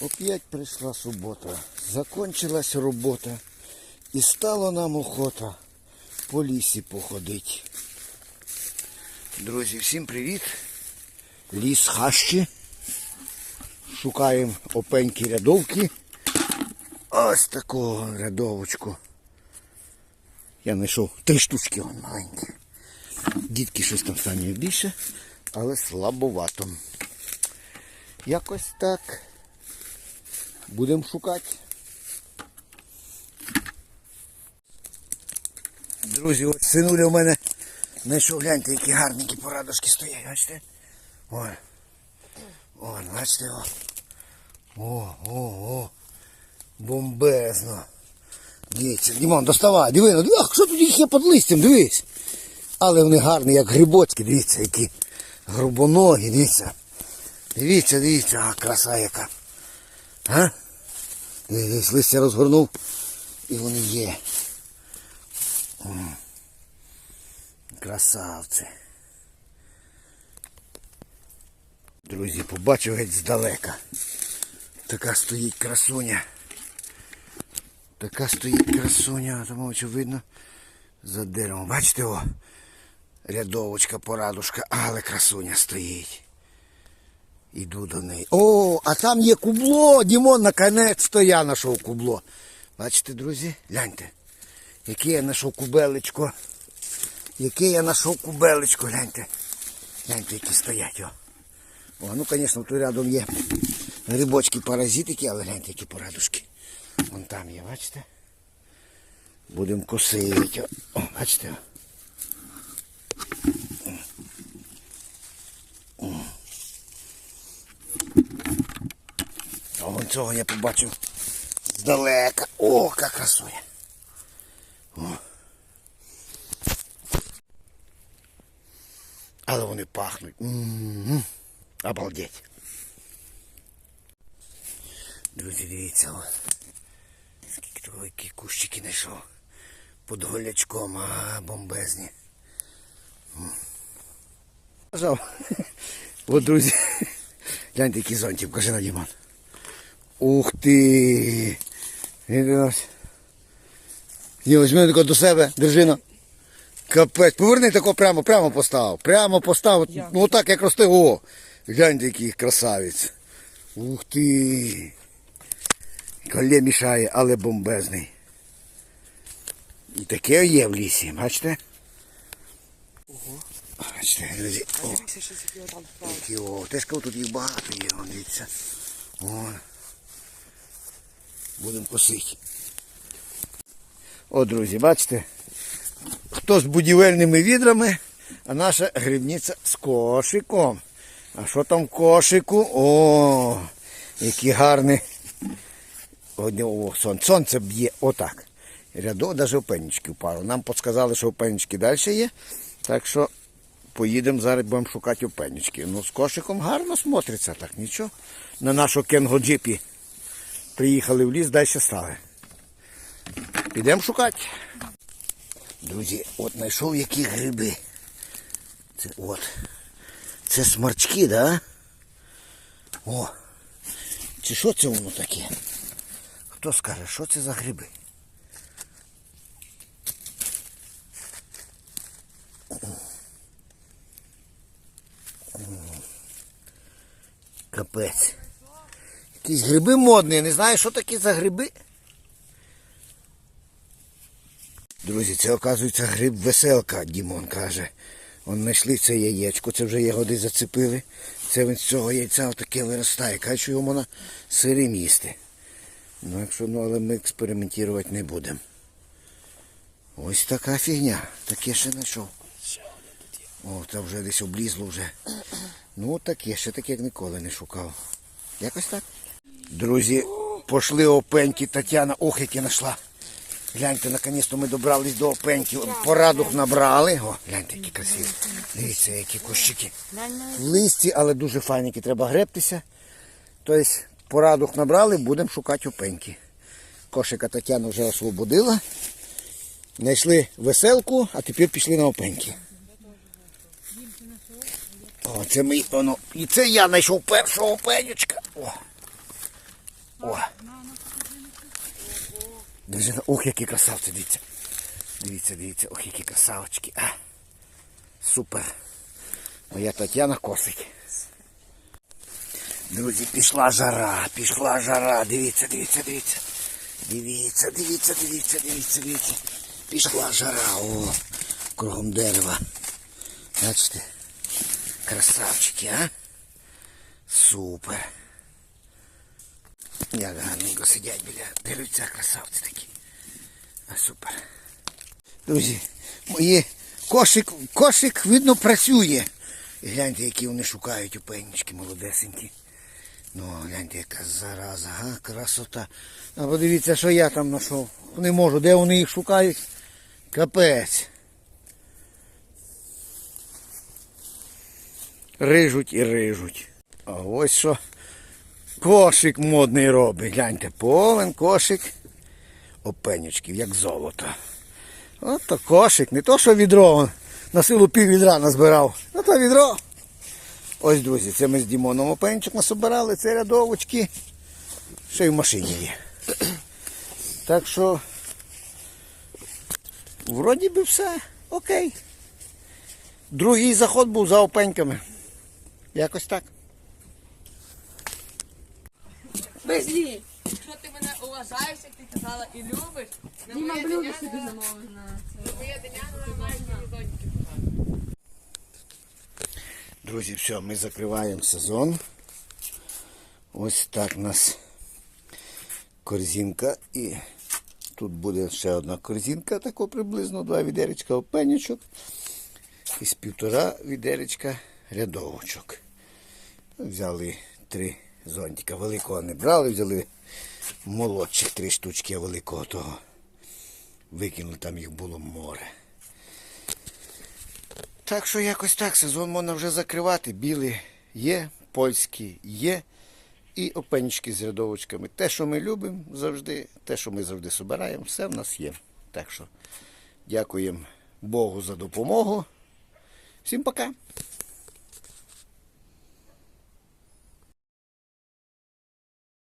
Опять прийшла субота, закончилась робота і стало нам охота по лісі походить. Друзі, всім привіт! Ліс хащі. Шукаємо опенькі рядовки. Ось такого рядовочку. Я знайшов три штучки он маленькі. Дітки щось там стані більше, але слабовато. Якось так. Будемо шукати. Друзі, ось синуля у мене знайшов, гляньте, які гарненькі порадушки стоять, бачите? Ой. Ой, бачите, о. О, о, о. Бомбезно. Дивіться, Дімон, доставай, диви, ну, ах, що тут їх є під листям, дивись. Але вони гарні, як грибочки, дивіться, які грубоногі, дивіться. Дивіться, дивіться, а краса яка. А? Дивись, листя розгорнув і вони є. Красавці. Друзі, побачив геть здалека. Така стоїть красуня. Така стоїть красуня, тому очевидно за деревом. Бачите о? Рядовочка, порадушка, але красуня стоїть. Іду до неї. О, а там є кубло. Дімон, наконець-то я знайшов кубло. Бачите, друзі, гляньте. Яке я знайшов кубелечко. Яке я знайшов кубелечко, гляньте. Гляньте, які стоять. О, о ну, звісно, тут рядом є грибочки паразитики, але гляньте, які порадушки. Вон там є, бачите? Будемо косити. О, бачите? А вон цього я побачив здалека. О, яка красує. О. Але вони пахнуть. Обалдеть. Друзі, дивіться. О. Скільки які кущики знайшов. Під голячком, а бомбезні. От, друзі. Гляньте, який зонтик, покажи на Дімон. Ух ти! Ні, візьми тако до себе, держи. Капець, поверни тако прямо, прямо постав. Прямо постав. Ну отак як росте. О! Гляньте, який красавець. Ух ти! Колє мішає, але бомбезний. І таке є в лісі, бачите? Ого. Бачите, друзі. О, які, о, теж кажу, тут їх багато є, дивіться. О. Будемо косити. О, друзі, бачите? Хто з будівельними відрами, а наша грибниця з кошиком. А що там в кошику? О, які гарні. О, сон- сонце б'є отак. Рядок, навіть опенечки впало. Нам підказали, що опенечки далі є. Так що поїдемо зараз будемо шукати опенечки. Ну, з кошиком гарно смотриться, так нічого. На нашу кенго-джипі приїхали в ліс, далі стали. Підемо шукати. Друзі, от знайшов які гриби. Це от. Це сморчки, да? О. Чи що це воно таке? Хто скаже, що це за гриби? Капець. Якісь гриби модні, не знаю, що такі за гриби. Друзі, це оказується гриб веселка, Дімон каже. Он знайшли це яєчко, це вже десь зацепили. Це він з цього яйця отаке виростає. Каже, що його можна сирим їсти. Ну, якщо, ну, але ми експериментувати не будемо. Ось така фігня. Таке ще знайшов. О, це вже десь облізло вже. Ну, таке, ще таке як ніколи не шукав. Якось так. Друзі, пошли опеньки Тетяна. Ох, які знайшла. Гляньте, наконець-то ми добрались до опеньків. Порадух набрали. О, гляньте, які красиві. Дивіться, які кущики. Листі, але дуже файненькі. Треба гребтися. Тобто, порадух набрали, будемо шукати опеньки. Кошика Тетяна вже освободила. Знайшли веселку, а тепер пішли на опеньки. О, це ми, воно. І це я знайшов першого опенючка. О. О! Дуже, ох, які красавці, дивіться. Дивіться, дивіться, ох, які красавочки. А, супер. Моя Тетяна косить. Друзі, пішла жара, пішла жара. Дивіться, дивіться, дивіться. Дивіться, дивіться, дивіться, дивіться, дивіться. Пішла жара. О, кругом дерева. Бачите? Красавчики, а? Супер. Як гарненько сидять біля деревця красавці такі. А супер. Друзі, мої кошик, кошик, видно, працює. І гляньте, які вони шукають у пенічки молодесенькі. Ну, гляньте, яка зараза, га, красота. А подивіться, що я там знайшов. Не можу, де вони їх шукають? Капець. Рижуть і рижуть. А ось що кошик модний робить. Гляньте, повен кошик опенючків, як золото. От то кошик, не то, що відро на силу пів відра назбирав. А то відро. Ось, друзі, це ми з Дімоном опенчик насобирали, це рядовочки. Ще й в машині є. Так що, вроді би все окей. Другий заход був за опеньками. Якось так. Безлі, що ти мене уважаєш, як ти казала, і любиш, на Діма моє блюдо собі на моє доньки. Друзі, все, ми закриваємо сезон. Ось так у нас корзинка. І тут буде ще одна корзинка, тако приблизно два відеречка опенючок. І з півтора відеречка рядовочок. Взяли три зонтика. Великого не брали, взяли молодших три штучки, а великого того. Викинули, там їх було море. Так що якось так, сезон можна вже закривати. Білі є, польські є. І опенічки з рядовочками. Те, що ми любимо завжди, те, що ми завжди збираємо, все в нас є. Так що дякуємо Богу за допомогу. Всім пока!